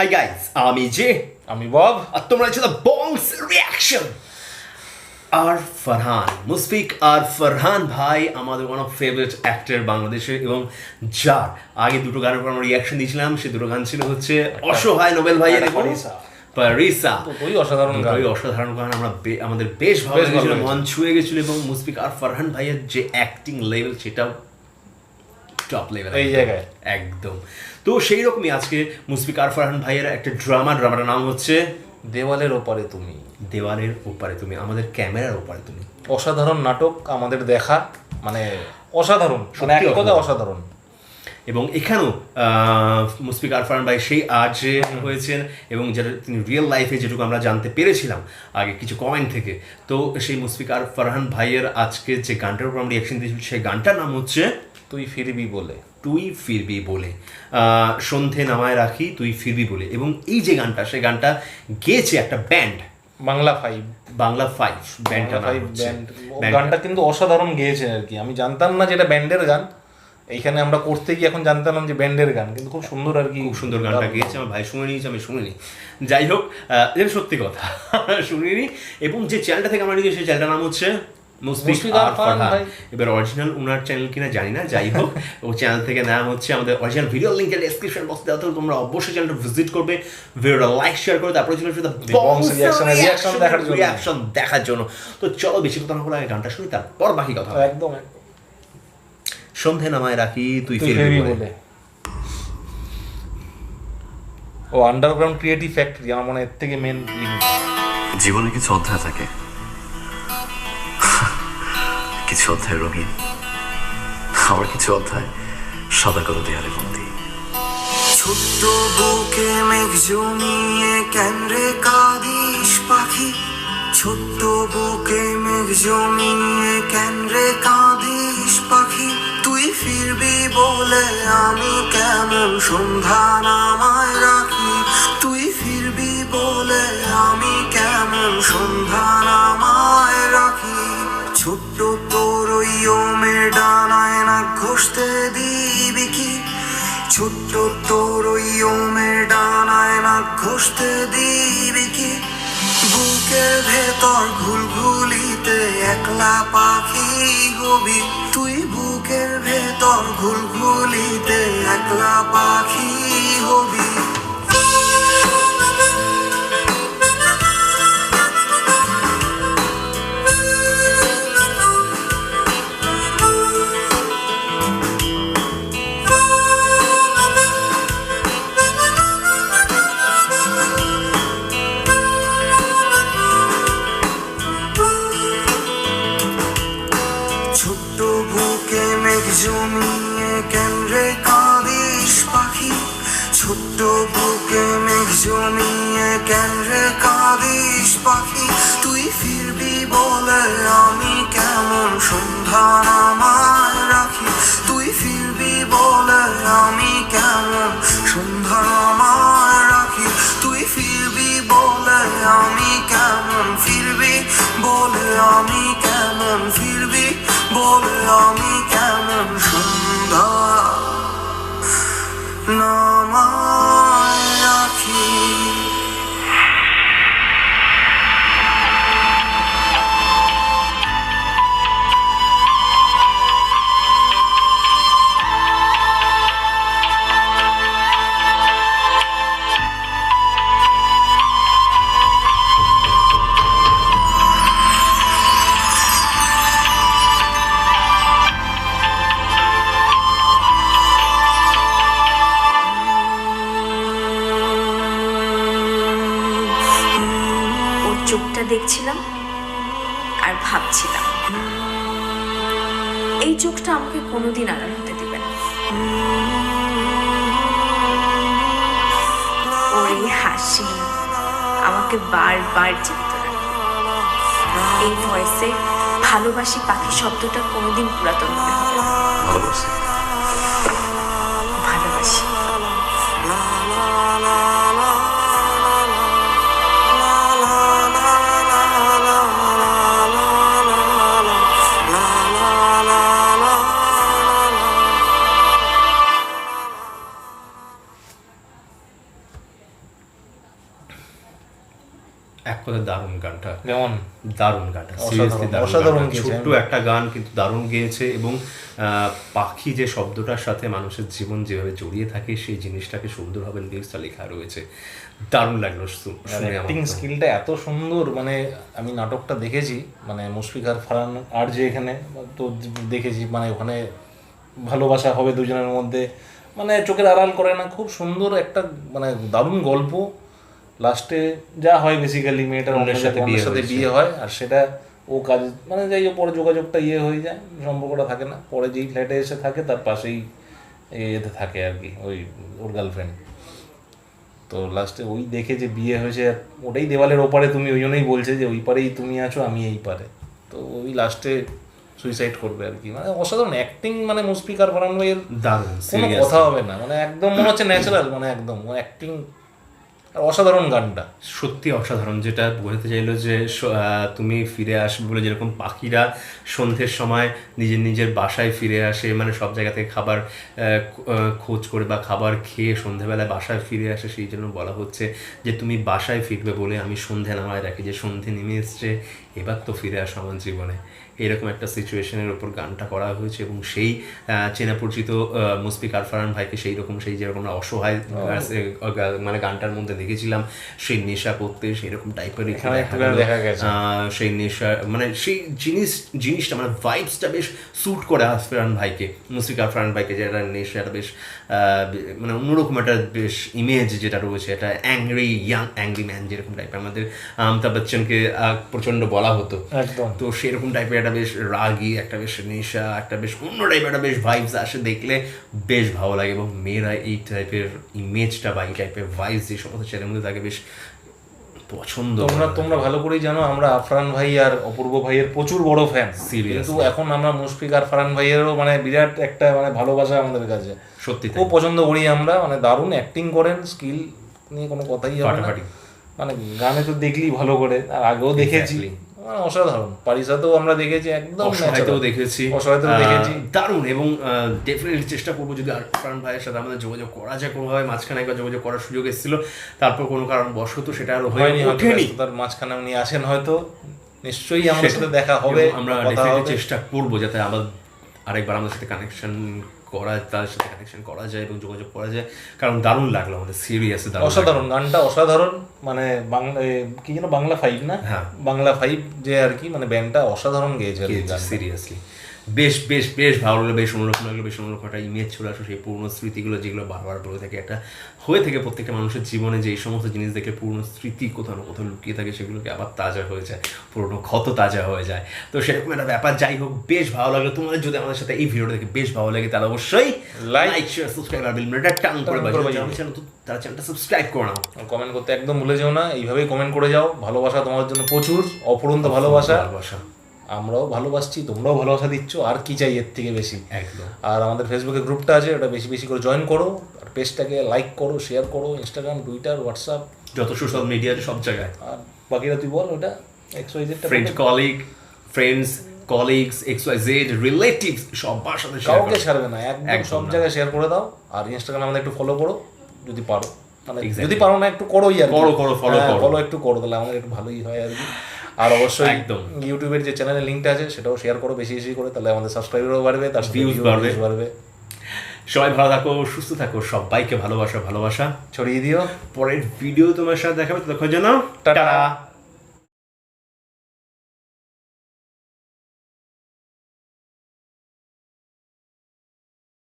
High guys আমি যে আমি বব আর তোমরা ছিল বংস রিয়াকশন আর ফারহান মুসফিক আর ফারহান ভাই আমাদের ওয়ান অফ ফেভারিট অ্যাক্টর বাংলাদেশের এবং যার আগে দুটো গানের উপর আমরা রিয়াকশন দিয়েছিলাম সে দুটো গান ছিল হচ্ছে অসহায় নোবেল ভাইয়ের এবং পারিসা। দুটোই অসাধারণ গান। দুটোই অসাধারণ গান। আমরা আমাদের বেশ ভালো লেগেছিল। মন ছুঁয়ে গেছিল এবং মুসফিক আর ফারহান ভাইয়ের যে অ্যাক্টিং লেভেল সেটাও টপ লেভেল এই জায়গায়। একদম। তো সেই রকমই আজকে মুসফিক আর ফারহান ভাইয়ের একটা ড্রামা ড্রামাটার নাম হচ্ছে দেওয়ালের ওপারে তুমি। দেওয়ালের ওপারে তুমি আমাদের ক্যামেরার ওপারে তুমি। অসাধারণ নাটক আমাদের দেখা মানে অসাধারণ মানে এক কথা অসাধারণ। এবং এখানেও আহ, মুসফিক আরফান ভাই সেই আজ হয়েছেন এবং যেটা তিনি রিয়েল লাইফে যেটুকু আমরা জানতে পেরেছিলাম আগে কিছু কমেন্ট থেকে। তো সেই মুসফিক আর ফারহান ভাইয়ের আজকে যে গানটার উপর আমরা রিয়াকশন দিয়েছি সেই গানটার নাম হচ্ছে তুই ফিরবি বলে তুই ফিরবি বলে সন্ধে নামায় রাখি তুই ফিরবি বলে। এবং এই যে গানটা সেই গানটা গেয়েছে একটা band Bangla five Bangla five ব্যান্ডটা five band গানটা কিন্তু অসাধারণ গেয়েছে আর কি। আমি জানতাম না যে এটা ব্যান্ডের গান। এইখানে আমরা করতে গিয়ে এখন জানতাম যে ব্যান্ডের গান কিন্তু খুব সুন্দর আর কি খুব সুন্দর গানটা গেয়েছে আমার ভাই শুনে নিয়েছে আমি শুনিনি। যাই হোক এটা সত্যি কথা শুনিনি। এবং যে চ্যানেলটা থেকে আমরা নিয়েছি সেই চ্যানেলটার নাম হচ্ছে মুসফিক মুশফিক আর আর ফারহান ফারহান ভাই। এবার অরিজিনাল উনার চ্যানেল কিনা জানি না যাই হোক ও চ্যানেল থেকে নেওয়া হচ্ছে আমাদের অরিজিনাল ভিডিও লিঙ্ক ডেসক্রিপশন বক্সে দেওয়া থাকবে তোমরা অবশ্যই চ্যানেলটা ভিজিট করবে ভিডিওটা লাইক শেয়ার করে তারপরে চলে আসবে Bongs reaction এর reaction দেখার জন্য। রিয়াকশন দেখার জন্য। তো চলো বেশি কথা না বলে আগে গানটা শুনি তারপর বাকি কথা একদম। সন্ধে নামায় রাখি তুই ফিরবি বলে। ও আন্ডারগ্রাউন্ড ক্রিয়েটিভ ফ্যাক্টরি আমার মনে হয় এর থেকে মেন জীবনে কিছু অধ্যায় থাকে। কিছু অধ্যায় রঙিন। আবার কিছু অধ্যায় সাদা কালো দেয়ালে বন্দি। ছোট্ট বুকে মেঘ জমিয়ে কেন রে কাঁদিস পাখি। ছোট্ট বুকে মেঘ জমিয়ে কেন রে কাঁদিস পাখি। তুই ফিরবি বলে আমি কেমন সন্ধ্যা ঘষতে দিবি কি? ছোট্ট তোর ওই ওমের ডানায় না ঘষতে দিবি কি? বুকের ভেতর ঘুলঘুলিতে একলা পাখি হবি। তুই বুকের ভেতর ঘুলঘুলিতে একলা পাখি কেন রে পাখি, তুই ফিরবি বলে আমি কেমন সন্ধ্যা নামায় রাখি? তুই ফিরবি বলে আমি কেমন সন্ধ্যা নামায় রাখি? তুই ফিরবি বলে আমি কেমন ফিরবি? বলে আমি কেমন ফিরবি? বলে আমি কেমন দেখছিলাম আর ভাবছিলাম। এই চোখটা আমাকে কোনোদিন আড়াল হতে দিবে না। ওর এই হাসি আমাকে বারবার জীবিত রাখে এই ভয়েসে ভালোবাসি পাখি শব্দটা কোনোদিন পুরাতন মনে হবে না। ভালোবাসি। ভালোবাসি। দারুণ গানটা। যেমন দারুণ গানটা সিরিয়াসলি দারুণ অসাধারণ ছোট্ট একটা গান কিন্তু দারুণ গেয়েছে এবং পাখি যে শব্দটার সাথে মানুষের জীবন যেভাবে জড়িয়ে থাকে সেই জিনিসটাকে সুন্দরভাবে লিরিক্সটা লেখা রয়েছে। দারুণ লাগল অ্যাক্টিং স্কিলটা এত সুন্দর মানে আমি নাটকটা দেখেছি মানে মুশফিকার ফারহান আর যে এখানে তো দেখেছি মানে ওখানে ভালোবাসা হবে দুজনের মধ্যে মানে চোখের আড়াল করে না খুব সুন্দর একটা মানে দারুণ গল্প। লাস্টে যা হয় বেসিক্যালি মেয়েটার অন্যের সাথে বিয়ে সাথে বিয়ে হয় আর সেটা ও কাজ মানে যাই হোক পরে যোগাযোগটা ইয়ে হয়ে যায় সম্পর্কটা থাকে না। পরে যেই ফ্ল্যাটে এসে থাকে তার পাশেই এতে থাকে আর কি ওই ওর গার্লফ্রেন্ড তো লাস্টে ওই দেখে যে বিয়ে হয়েছে ওটাই দেওয়ালের ওপারে তুমি ওই জন্যই বলছে যে ওই পারেই তুমি আছো আমি এই পারে। তো ওই লাস্টে সুইসাইড করবে আর কি। মানে অসাধারণ অ্যাক্টিং মানে মুশফিকার ফারহান ভাইয়ের দারুণ কোনো কথা হবে না। মানে একদম মনে হচ্ছে ন্যাচারাল মানে একদম অ্যাক্টিং অসাধারণ গানটা। সত্যি অসাধারণ। যেটা বোঝাতে চাইলো যে তুমি ফিরে আসবে বলে যেরকম পাখিরা সন্ধ্যের সময় নিজের নিজের বাসায় ফিরে আসে মানে সব জায়গা থেকে খাবার খোঁজ করে বা খাবার খেয়ে সন্ধ্যেবেলায় বাসায় ফিরে আসে, সেই জন্য বলা হচ্ছে যে, তুমি বাসায় ফিরবে বলে আমি সন্ধে নামায় রাখি, যে সন্ধে নেমে এসছে, এবার তো ফিরে আসো আমার জীবনে। এরকম একটা সিচুয়েশনের উপর গানটা করা হয়েছে এবং সেই চেনা পরিচিত মুসফিক আরফারান ভাইকে সেই রকম সেই যেরকম অসহায় মানে গানটার মধ্যে দেখেছিলাম সেই নেশা করতে সেই রকম টাইপের দেখা গেছে। সেই নেশা মানে সেই জিনিস জিনিসটা মানে ভাইবসটা বেশ স্যুট করে আরফারান ভাইকে মুসফিক আরফারান ভাইকে যেটা নেশাটা বেশ মানে অন্যরকম একটা বেশ ইমেজ যেটা রয়েছে একটা অ্যাংরি ইয়াং অ্যাংরি ম্যান যেরকম টাইপের আমাদের অমিতাভ বচ্চনকে আহ, প্রচণ্ড বলা হতো। তো সেরকম টাইপের একটা বেশ রাগি একটা বেশ নেশা একটা বেশ অন্য টাইপের একটা বেশ ভাইবস আসে দেখলে বেশ ভালো লাগে এবং মেয়েরা এই টাইপের ইমেজটা বা এই টাইপের ভাইবস যে সমস্ত ছেলের মধ্যে থাকে বেশ পছন্দ তোমরা তোমরা ভালো করেই জানো আমরা আফরান ভাই আর অপূর্ব ভাইয়ের প্রচুর বড় ফ্যান Seriously. কিন্তু এখন আমরা মুশফিক আর ফারহান ভাইয়েরও মানে বিরাট একটা মানে ভালোবাসা আমাদের কাছে। সত্যি খুব পছন্দ করি আমরা মানে দারুণ অ্যাক্টিং করেন স্কিল নিয়ে কোনো কথাই হবে না। মানে গানে তো দেখলেই ভালো করে আর আগেও দেখেছি। অসাধারণ। পারিসাতেও আমরা দেখেছি একদম অসহায়তেও দেখেছি। অসহায়তেও দেখেছি। দারুণ এবং ডেফিনেটলি চেষ্টা করব যদি আর প্রাণ ভাইয়ের সাথে আমাদের যোগাযোগ করা যায় কোনোভাবে মাঝখানে একবার যোগাযোগ করার সুযোগ এসেছিল তারপর কোনো কারণ বশত সেটা আর হয়ে হয়নি ওঠেনি। ব্যস্ততার মাঝখানে উনি আসেন হয়তো নিশ্চয়ই আমাদের সাথে দেখা হবে আমরা চেষ্টা করব যাতে আবার আরেকবার আমাদের সাথে কানেকশন করা তার সাথে কানেকশন করা যায় এবং যোগাযোগ করা যায় কারণ দারুণ লাগল আমাদের সিরিয়াস অসাধারণ গানটা অসাধারণ মানে বাংলা কি যেন বাংলা ফাইভ না হ্যাঁ। বাংলা ফাইভ যে আর কি মানে ব্যান্ডটা অসাধারণ গেয়েছে। সিরিয়াসলি বেশ বেশ বেশ ভালো লাগল বেশ অন্যরকম লাগল বেশ অন্যরকম একটা ইমেজ চলে আসলো সেই পুরনো স্মৃতিগুলো যেগুলো বারবার বলে থাকে। একটা হয়ে থাকে প্রত্যেকটা মানুষের জীবনে যে এই সমস্ত জিনিস দেখে পুরনো স্মৃতি কোথাও না কোথাও লুকিয়ে থাকে সেগুলোকে আবার তাজা হয়ে যায় পুরনো ক্ষত তাজা হয়ে যায়। তো সেরকম একটা ব্যাপার যাই হোক বেশ ভালো লাগল। তোমাদের যদি আমাদের সাথে এই ভিডিওটা দেখে বেশ ভালো লাগে তাহলে অবশ্যই লাইক শেয়ার সাবস্ক্রাইব আর বেলটা টাং করে চ্যানেল তো তারা চ্যানেলটা সাবস্ক্রাইব করে নাও। কমেন্ট করতে একদম ভুলে যেও না এইভাবেই কমেন্ট করে যাও। ভালোবাসা তোমার জন্য প্রচুর অপরন্ত ভালোবাসা। ভালোবাসা। আমরাও ভালোবাসছি তোমরাও ভালোবাসা দিচ্ছ আর কি চাই এর থেকে বেশি? একদম। আর আমাদের ফেসবুকে গ্রুপটা আছে ওটা বেশি বেশি করে জয়েন করো আর পেজটাকে লাইক করো শেয়ার করো ইনস্টাগ্রাম টুইটার হোয়াটসঅ্যাপ যত সোশ্যাল মিডিয়া সব জায়গায়। আর বাকিরা তুই বল ওটা X Y জেডটা friend colleague friends colleagues X Y Z relatives সবার সাথে কাউকে ছাড়বে না একদম সব জায়গায় শেয়ার করে দাও আর ইনস্টাগ্রাম আমাদের একটু ফলো করো যদি পারো। মানে যদি পারো না একটু করোই আর করো, করো, follow করো। ফলো একটু করো তাহলে আমাদের একটু ভালোই হয় আর কি। আর অবশ্যই একদম। ইউটিউবের যে চ্যানেলের লিঙ্কটা আছে সেটাও শেয়ার করো বেশি বেশি করে তাহলে আমাদের সাবস্ক্রাইবারও বাড়বে তার ভিউজ বাড়বে। বাড়বে সবাই ভালো থাকো সুস্থ থাকো সবাইকে ভালোবাসা ভালোবাসা ছড়িয়ে দিও পরের ভিডিও তোমার সাথে দেখাবে ততক্ষণ যেন। টাটা